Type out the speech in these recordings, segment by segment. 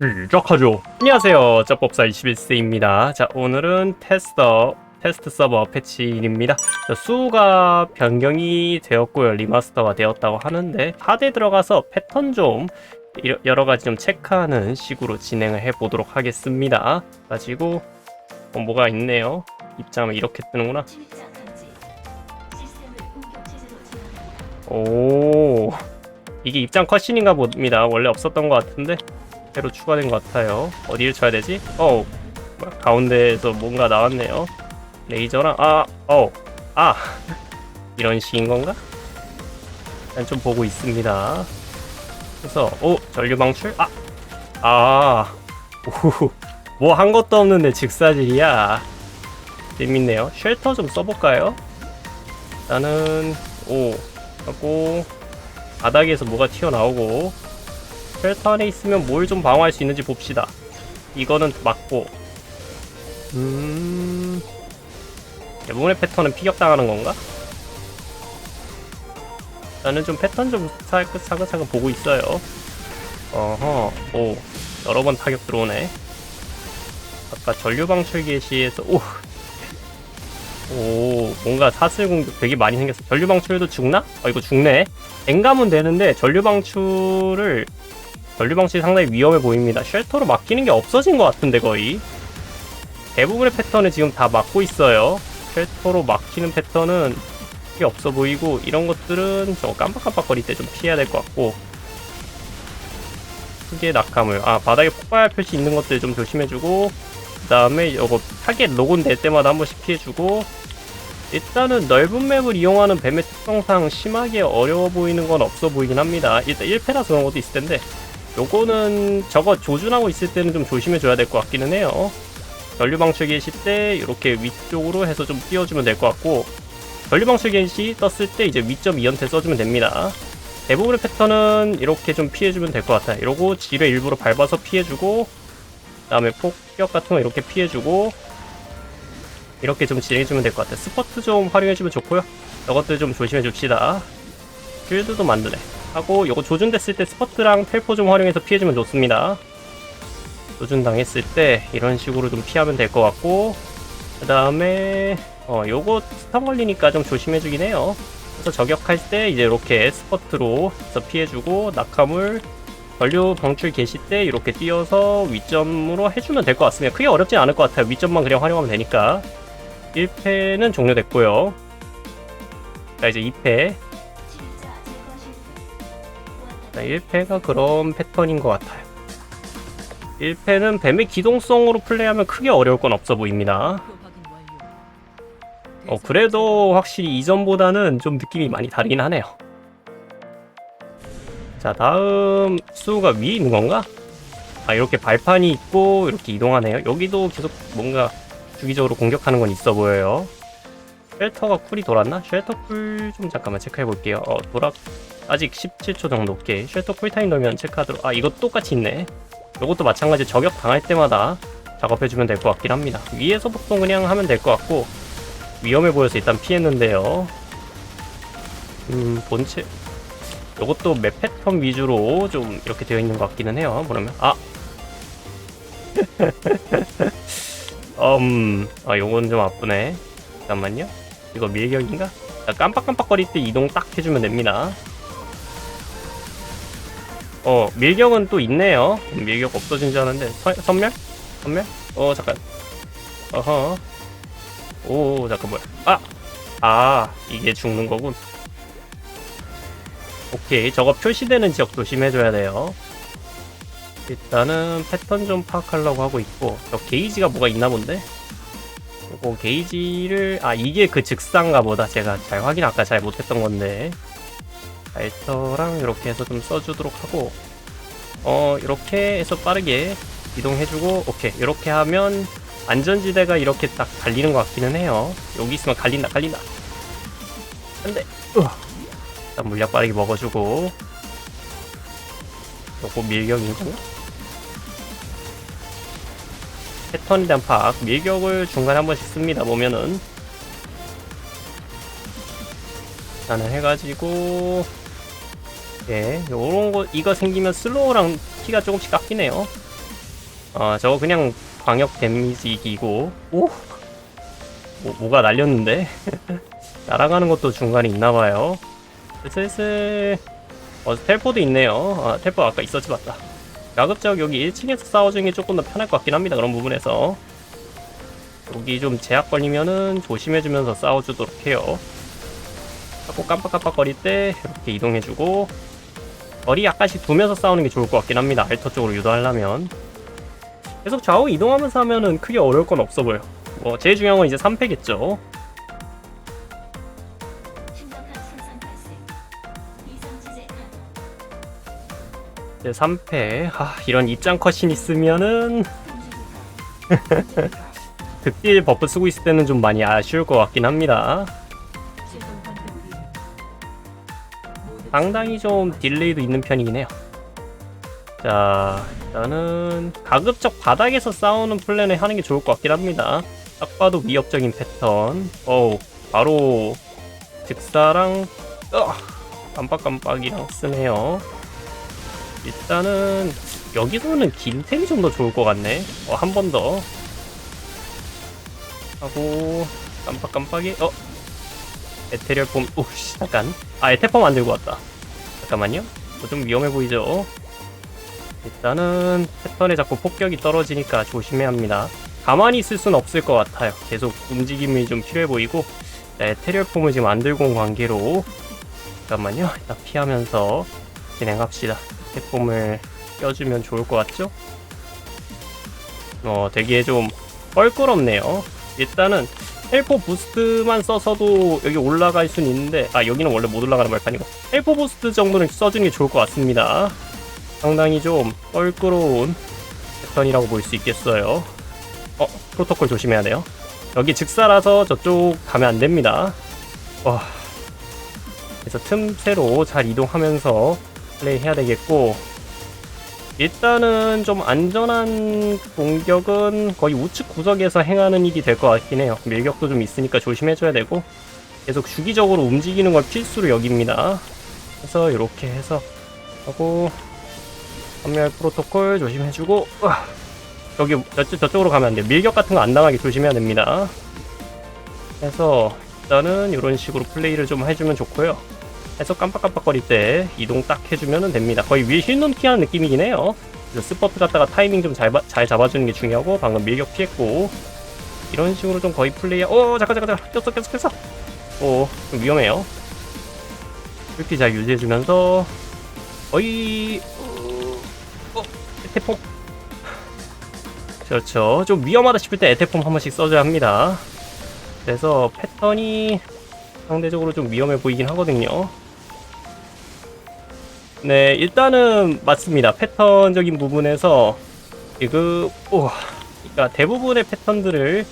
시작하죠. 안녕하세요. 짭법사 21세입니다. 자, 오늘은 테스터, 테스트 서버 패치 1입니다. 자, 수가 변경이 되었고요. 리마스터가 되었다고 하는데, 하드에 들어가서 패턴 좀 여러 가지 좀 체크하는 식으로 진행을 해 보도록 하겠습니다. 가지고 어, 뭐가 있네요. 입장은 이렇게 뜨는구나. 오, 이게 입장 컷신인가 봅니다. 원래 없었던 것 같은데 새로 추가된 것 같아요. 어디를 쳐야 되지? 어, 뭐야, 가운데에서 뭔가 나왔네요. 레이저랑 아, 어, 아 이런 식인 건가? 일단 좀 보고 있습니다. 그래서 오 전류 방출 아, 아, 오 뭐 한 것도 없는데 직사질이야. 재밌네요. 쉘터 좀 써볼까요? 일단은 오 하고 바닥에서 뭐가 튀어나오고 안에 있으면 뭘 좀 방어할 수 있는지 봅시다. 이거는 맞고 음 대부분의 패턴은 피격당하는 건가? 나는 좀 패턴 좀 차근- 차근차근 보고 있어요. 어허 오 여러 번 타격 들어오네. 아까 전류 방출 개시에서 오 오, 뭔가 사슬 공격 되게 많이 생겼어. 전류 방출도 죽나? 어, 이거 죽네. 엔감은 되는데 전류 방출을 전류 방출이 상당히 위험해 보입니다. 쉘터로 막히는 게 없어진 것 같은데 거의. 대부분의 패턴을 지금 다 막고 있어요. 쉘터로 막히는 패턴은 꽤 없어 보이고 이런 것들은 저 깜빡깜빡거릴 때 좀 피해야 될 것 같고 크게 낙하물 아 바닥에 폭발 표시 있는 것들 좀 조심해주고 그 다음에 이거 타겟 로곤 될 때마다 한 번씩 피해주고 일단은 넓은 맵을 이용하는 뱀의 특성상 심하게 어려워 보이는 건 없어 보이긴 합니다. 일단 1패라서 그런 것도 있을 텐데 요거는 저거 조준하고 있을 때는 좀 조심해줘야 될 것 같기는 해요. 전류방출 개시 때 이렇게 위쪽으로 해서 좀 띄워주면 될 것 같고 전류방출 개시 떴을 때 이제 위점 2연태 써주면 됩니다. 대부분의 패턴은 이렇게 좀 피해주면 될 것 같아요. 이러고 지뢰 일부러 밟아서 피해주고 그다음에 폭격 같은 거 이렇게 피해주고 이렇게 좀 진행해주면 될 것 같아요. 스퍼트 좀 활용해주면 좋고요. 이것들 좀 조심해줍시다. 필드도 만드네. 하고 요거 조준됐을 때 스퍼트랑 텔포 좀 활용해서 피해주면 좋습니다. 조준당했을 때 이런 식으로 좀 피하면 될 것 같고 그 다음에 어 요거 스탄 걸리니까 좀 조심해주긴 해요. 그래서 저격할 때 이제 이렇게 스퍼트로 피해주고 낙하물 전류 방출 개시 때 이렇게 띄어서 위점으로 해주면 될 것 같습니다. 크게 어렵진 않을 것 같아요. 위점만 그냥 활용하면 되니까. 1패는 종료됐고요. 자 이제 2패. 자 1패가 그런 패턴인 것 같아요. 1패는 뱀의 기동성으로 플레이하면 크게 어려울 건 없어 보입니다. 어 그래도 확실히 이전보다는 좀 느낌이 많이 다르긴 하네요. 자 다음 수가 위에 있는 건가? 아 이렇게 발판이 있고 이렇게 이동하네요. 여기도 계속 뭔가 주기적으로 공격하는 건 있어 보여요. 쉘터가 쿨이 돌았나? 쉘터 쿨 좀 잠깐만 체크해 볼게요. 어 돌아 아직 17초 정도 오케이. 쉘터 쿨타임 넣으면 체크하도록 아 이거 똑같이 있네. 이것도 마찬가지 저격 당할 때마다 작업해주면 될 것 같긴 합니다. 위에서 보통 그냥 하면 될 것 같고 위험해 보여서 일단 피했는데요. 음 본체 이것도 맵 패턴 위주로 좀 이렇게 되어 있는 것 같기는 해요. 그러면 아 음, 아, 요건 좀 아프네. 잠깐만요. 이거 밀격인가? 자, 깜빡깜빡거릴 때 이동 딱 해주면 됩니다. 어, 밀격은 또 있네요. 음, 밀격 없어진 줄 알았는데. 선, 선멸? 선멸? 어, 잠깐. 어허. 오, 잠깐, 뭐야. 아! 아, 이게 죽는 거군. 오케이. 저거 표시되는 지역 조심해줘야 돼요. 일단은 패턴 좀 파악하려고 하고 있고 저 게이지가 뭐가 있나 본데 요거 게이지를 아 이게 그 즉사인가 보다 제가 잘 확인 아까 잘 못했던 건데 알터랑 이렇게 해서 좀 써주도록 하고 어 이렇게 해서 빠르게 이동해주고 오케이. 이렇게 하면 안전지대가 이렇게 딱 갈리는 것 같기는 해요. 여기 있으면 갈린다 갈린다. 안돼. 일단 물약 빠르게 먹어주고 요거 밀격이고 패턴에 대한 파악, 밀격을 중간에 한 번씩 씁니다. 보면은. 일단은 해가지고 예, 요런 거 이거 생기면 슬로우랑 키가 조금씩 깎이네요. 아 저거 그냥 광역 데미지기고. 오? 뭐, 뭐가 날렸는데? 날아가는 것도 중간에 있나봐요. 슬슬 어 텔포도 있네요. 아 텔포 아까 있었지 맞다. 가급적 여기 1층에서 싸워주는 게 조금 더 편할 것 같긴 합니다 그런 부분에서. 여기 좀 제약 걸리면은 조심해주면서 싸워주도록 해요. 자꾸 깜빡깜빡거릴 때 이렇게 이동해주고 거리 약간씩 두면서 싸우는 게 좋을 것 같긴 합니다 알터 쪽으로 유도하려면 계속 좌우 이동하면서 하면은 크게 어려울 건 없어 보여 뭐 제일 중요한 건 이제 3패겠죠 신속한 생산 발생. 이상 지제 가동. 이제 3패 아 이런 입장 컷신 있으면은. 극딜 버프 쓰고 있을 때는 좀 많이 아쉬울 것 같긴 합니다 상당히 좀 딜레이도 있는 편이긴 해요. 자, 일단은 가급적 바닥에서 싸우는 플랜을 하는 게 좋을 것 같긴 합니다. 딱 봐도 위협적인 패턴. 어우, 바로 직사랑 어, 깜빡깜빡이랑 쓰네요. 일단은 여기서는 긴템이 좀 더 좋을 것 같네. 어, 한 번 더. 하고 깜빡깜빡이 어 에테리얼 폼 오씨 잠깐 아 에테폼 안 들고 왔다. 잠깐만요. 이거 좀 위험해 보이죠? 일단은 패턴에 자꾸 폭격이 떨어지니까 조심해야 합니다. 가만히 있을 순 없을 것 같아요. 계속 움직임이 좀 필요해 보이고. 자, 에테리얼 폼을 지금 안 들고 온 관계로 잠깐만요. 일단 피하면서 진행합시다. 에테폼을 껴주면 좋을 것 같죠? 어 되게 좀 껄끄럽네요. 일단은 헬포 부스트만 써서도 여기 올라갈 수는 있는데 아 여기는 원래 못 올라가는 발판이고. 헬포 부스트 정도는 써주는 게 좋을 것 같습니다. 상당히 좀 껄끄러운 패턴이라고 볼 수 있겠어요. 어 프로토콜 조심해야 돼요. 여기 직사라서 저쪽 가면 안 됩니다. 와. 그래서 틈새로 잘 이동하면서 플레이 해야 되겠고 일단은 좀 안전한 공격은 거의 우측 구석에서 행하는 일이 될 것 같긴 해요. 밀격도 좀 있으니까 조심해줘야 되고 계속 주기적으로 움직이는 걸 필수로 여깁니다. 그래서 이렇게 해서 하고 선멸 프로토콜 조심해주고 으아, 여기 저쪽, 저쪽으로 가면 안 돼요. 밀격 같은 거 안 당하게 조심해야 됩니다. 그래서 일단은 이런 식으로 플레이를 좀 해주면 좋고요. 해서 깜빡깜빡거릴 때 이동 딱 해주면 됩니다. 거의 윌 힐눈 피하는 느낌이긴 해요. 스퍼트 갖다가 타이밍 좀 잘 잘 잡아주는 게 중요하고 방금 밀격 피했고 이런 식으로 좀 거의 플레이. 오 잠깐 잠깐 잠깐 꼈어 꼈어 꼈어. 오좀 위험해요. 이렇게 잘 유지해주면서 거의 어 에테폼 그렇죠. 좀 위험하다 싶을 때 에테폼 한 번씩 써줘야 합니다. 그래서 패턴이 상대적으로 좀 위험해 보이긴 하거든요. 네, 일단은 맞습니다. 패턴적인 부분에서 그 오, 그러니까 대부분의 패턴들을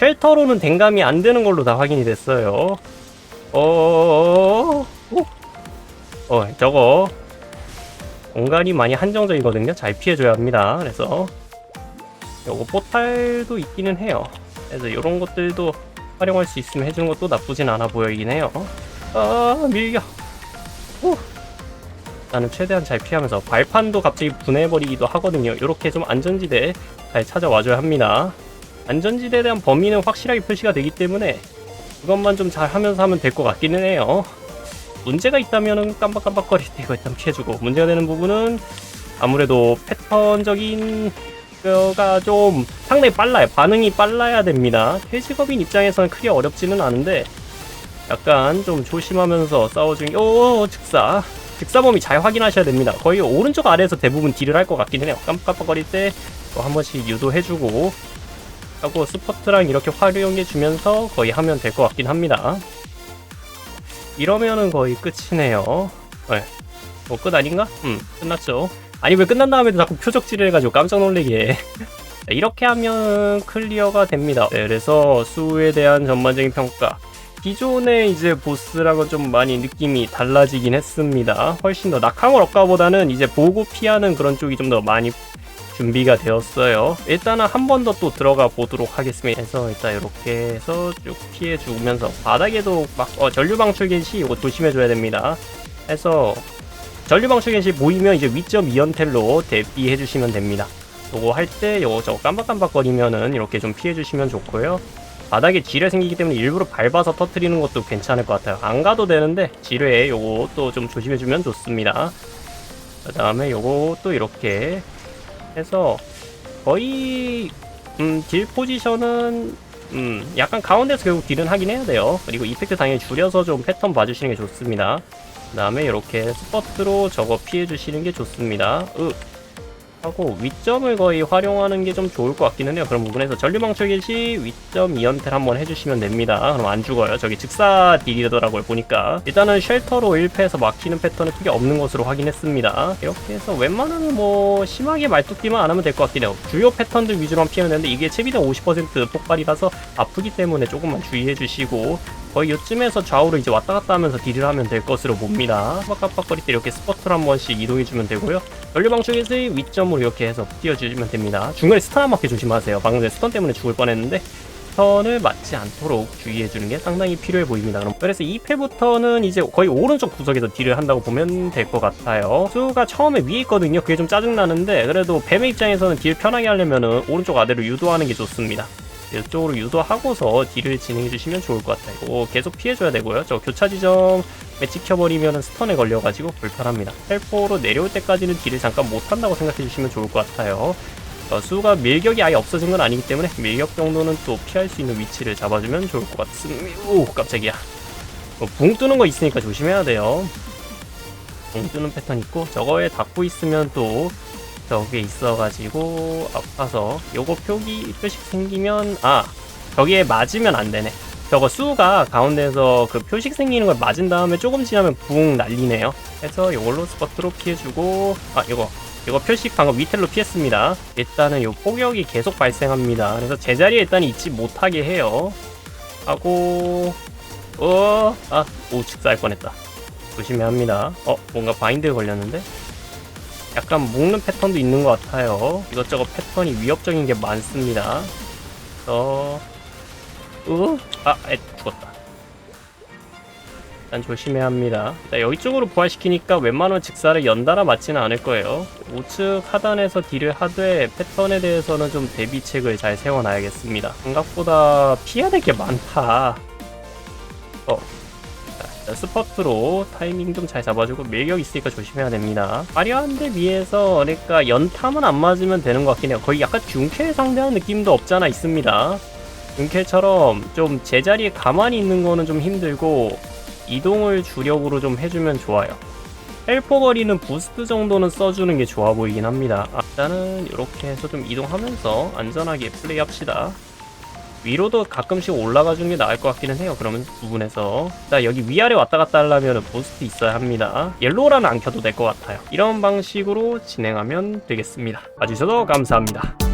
쉘터로는 댕감이 안 되는 걸로 다 확인이 됐어요. 어, 오, 어, 저거 공간이 많이 한정적이거든요. 잘 피해줘야 합니다. 그래서 요거 포탈도 있기는 해요. 그래서 이런 것들도 활용할 수 있으면 해주는 것도 나쁘진 않아 보이긴 해요. 아, 밀려. 후. 나는 최대한 잘 피하면서 발판도 갑자기 분해버리기도 하거든요. 이렇게 좀 안전지대 잘 찾아와줘야 합니다. 안전지대에 대한 범위는 확실하게 표시가 되기 때문에 그것만 좀 잘 하면서 하면 될 것 같기는 해요. 문제가 있다면은 깜빡깜빡거릴 때 이거 일단 피해주고 문제가 되는 부분은 아무래도 패턴적인 거가 좀 상당히 빨라요. 반응이 빨라야 됩니다. 퇴직업인 입장에서는 크게 어렵지는 않은데 약간 좀 조심하면서 싸워주는 오 즉사 즉사 범위 잘 확인하셔야 됩니다. 거의 오른쪽 아래에서 대부분 딜을 할 것 같긴 해요. 깜빡깜빡거릴 때 또 한 번씩 유도해주고 하고 스퍼트랑 이렇게 활용해주면서 거의 하면 될 것 같긴 합니다. 이러면은 거의 끝이네요. 네. 뭐 끝 아닌가? 음 끝났죠. 아니 왜 끝난 다음에도 자꾸 표적질을 해가지고 깜짝 놀래게 자, 이렇게 하면 클리어가 됩니다 네, 그래서 수에 대한 전반적인 평가 기존의 이제 보스랑은 좀 많이 느낌이 달라지긴 했습니다 훨씬 더 낙항을 억가보다는 이제 보고 피하는 그런 쪽이 좀 더 많이 준비가 되었어요 일단은 한 번 더 또 들어가 보도록 하겠습니다 그래서 일단 이렇게 해서 쭉 피해 주면서 바닥에도 막 어, 전류 방출 겐시 이거 조심해 줘야 됩니다 해서 전류 방출 겐시 보이면 이제 위점 이연텔로 대비해 주시면 됩니다. 요거 할 때 요거 저거 깜박깜박거리면은 이렇게 좀 피해 주시면 좋고요. 바닥에 지뢰 생기기 때문에 일부러 밟아서 터트리는 것도 괜찮을 것 같아요. 안 가도 되는데 지뢰 또좀 조심해주면 좋습니다. 그 다음에 또 이렇게 해서 거의 음, 딜 포지션은 음, 약간 가운데서 결국 딜은 하긴 해야 돼요. 그리고 이펙트 당연히 줄여서 좀 패턴 봐주시는 게 좋습니다. 그 다음에 이렇게 스퍼트로 저거 피해주시는 게 좋습니다. 으. 하고 위점을 거의 활용하는 게 좀 좋을 것 같기는 해요. 그런 부분에서 전류망초 시 위점 2연텔 한번 해주시면 됩니다. 그럼 안 죽어요. 저기 즉사 딜이더라고요. 보니까 일단은 쉘터로 1패에서 막히는 패턴은 크게 없는 것으로 확인했습니다. 이렇게 해서 웬만하면 뭐 심하게 말뚝기만 안 하면 될 것 같긴 해요. 주요 패턴들 위주로만 피하면 되는데 이게 최비단 50% 폭발이라서 아프기 때문에 조금만 주의해 주시고 거의 요쯤에서 좌우로 이제 왔다 갔다 하면서 딜을 하면 될 것으로 봅니다. 빡빡빡거릴 때 이렇게 스퍼트를 한 번씩 이동해주면 되고요. 연료방출에서 위점으로 이렇게 해서 띄워주시면 됩니다. 중간에 스턴 안 맞게 조심하세요. 방금 전에 스턴 때문에 죽을 뻔했는데 스턴을 맞지 않도록 주의해주는 게 상당히 필요해 보입니다. 그래서 2패부터는 이제 거의 오른쪽 구석에서 딜을 한다고 보면 될 것 같아요. 수가 처음에 위에 있거든요. 그게 좀 짜증나는데 그래도 뱀의 입장에서는 딜 편하게 하려면은 오른쪽 아래로 유도하는 게 좋습니다. 이쪽으로 유도하고서 딜을 진행해 주시면 좋을 것 같아요. 이거 계속 피해줘야 되고요. 저 교차 지점에 찍혀버리면 스턴에 걸려가지고 불편합니다. 헬포로 내려올 때까지는 딜을 잠깐 못한다고 생각해 주시면 좋을 것 같아요. 어, 수가 밀격이 아예 없어진 건 아니기 때문에 밀격 정도는 또 피할 수 있는 위치를 잡아주면 좋을 것 같습니다. 오 깜짝이야. 어, 붕 뜨는 거 있으니까 조심해야 돼요. 붕 뜨는 패턴 있고 저거에 닿고 있으면 또 저게 있어가지고 아파서 요거 표기 표식 생기면 아 저기에 맞으면 안 되네. 저거 수가 가운데에서 그 표식 생기는 걸 맞은 다음에 조금 지나면 붕 날리네요. 그래서 요걸로 스퍼트로 피해주고 아 이거 이거 표식 방금 위텔로 피했습니다. 일단은 요 폭격이 계속 발생합니다. 그래서 제자리에 일단 있지 못하게 해요. 하고 어아 우측사할 뻔했다. 조심해야 합니다. 어 뭔가 바인드 걸렸는데 약간 묶는 패턴도 있는 것 같아요. 이것저것 패턴이 위협적인 게 많습니다. 어, 으, 아, 에, 죽었다. 일단 조심해야 합니다. 자, 여기 쪽으로 부활시키니까 웬만하면 직사를 연달아 맞지는 않을 거예요. 우측 하단에서 딜을 하되 패턴에 대해서는 좀 대비책을 잘 세워놔야겠습니다. 생각보다 피해야 될 게 많다. 어, 자, 스퍼트로 타이밍 좀 잘 잡아주고 밀격 있으니까 조심해야 됩니다. 화려한데 비해서 그러니까 연탐은 안 맞으면 되는 것 같긴 해요. 거의 약간 균켈 상대하는 느낌도 없잖아 있습니다. 균켈처럼 좀 제자리에 가만히 있는 거는 좀 힘들고 이동을 주력으로 좀 해주면 좋아요. 헬포거리는 부스트 정도는 써주는 게 좋아 보이긴 합니다. 아, 일단은 이렇게 해서 좀 이동하면서 안전하게 플레이합시다. 위로도 가끔씩 올라가 주는 게 나을 것 같기는 해요. 그러면 부분에서. 자, 여기 위아래 왔다 갔다 하려면 보스트 있어야 합니다. 옐로우라는 안 켜도 될 것 같아요. 이런 방식으로 진행하면 되겠습니다. 봐주셔서 감사합니다.